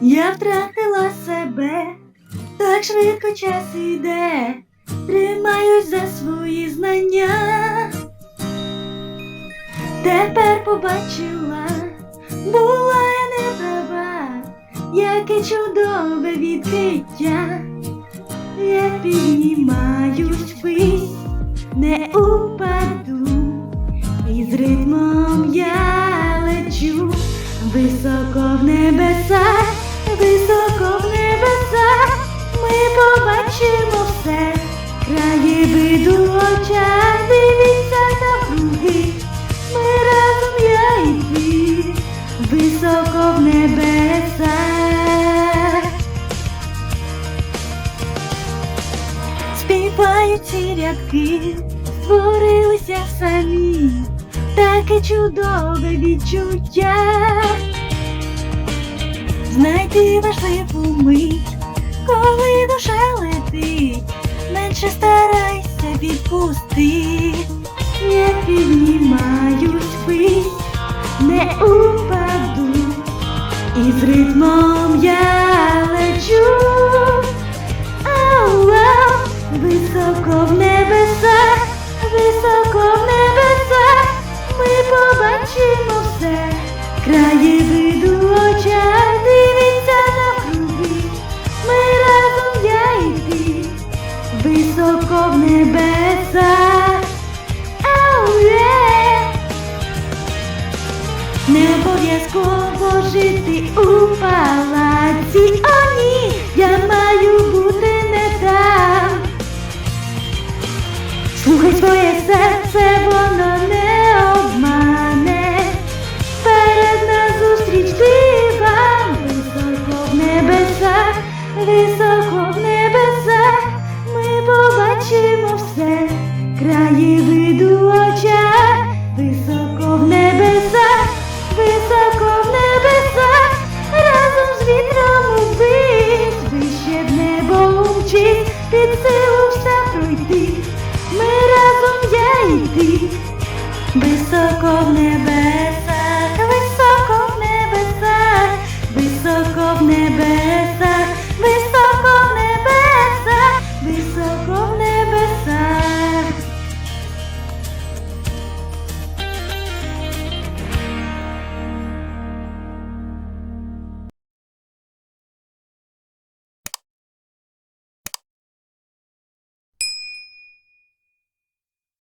Я втратила себе, так швидко час іде, тримаюсь за свої знання. Тепер побачила, була я не права, яке чудове відкриття. Я піднімаюсь ввись, не упаду, і з ритмом я лечу. Високо в небеса, побачимо все, краєвиду очах, дивіться навкруги, ми разом я і ти, високо в небеса. Співають рядки, створилися самі, таке чудове відчуття. Знайти важливу мить, старайся відпусти. Я піднімаюсь ввись, не упаду, і з ритмом я лечу. Ау-ау, високо в небесах, високо в небесах, ми побачимо все, краєвиду в очах, дивіться навкруги, ми разом я і високо в небесах. Не обов'язково жити у палаці. О, ні, я маю бути не там. Слухай своє серце, воно не обмане. Перед назустріч дивам, never back.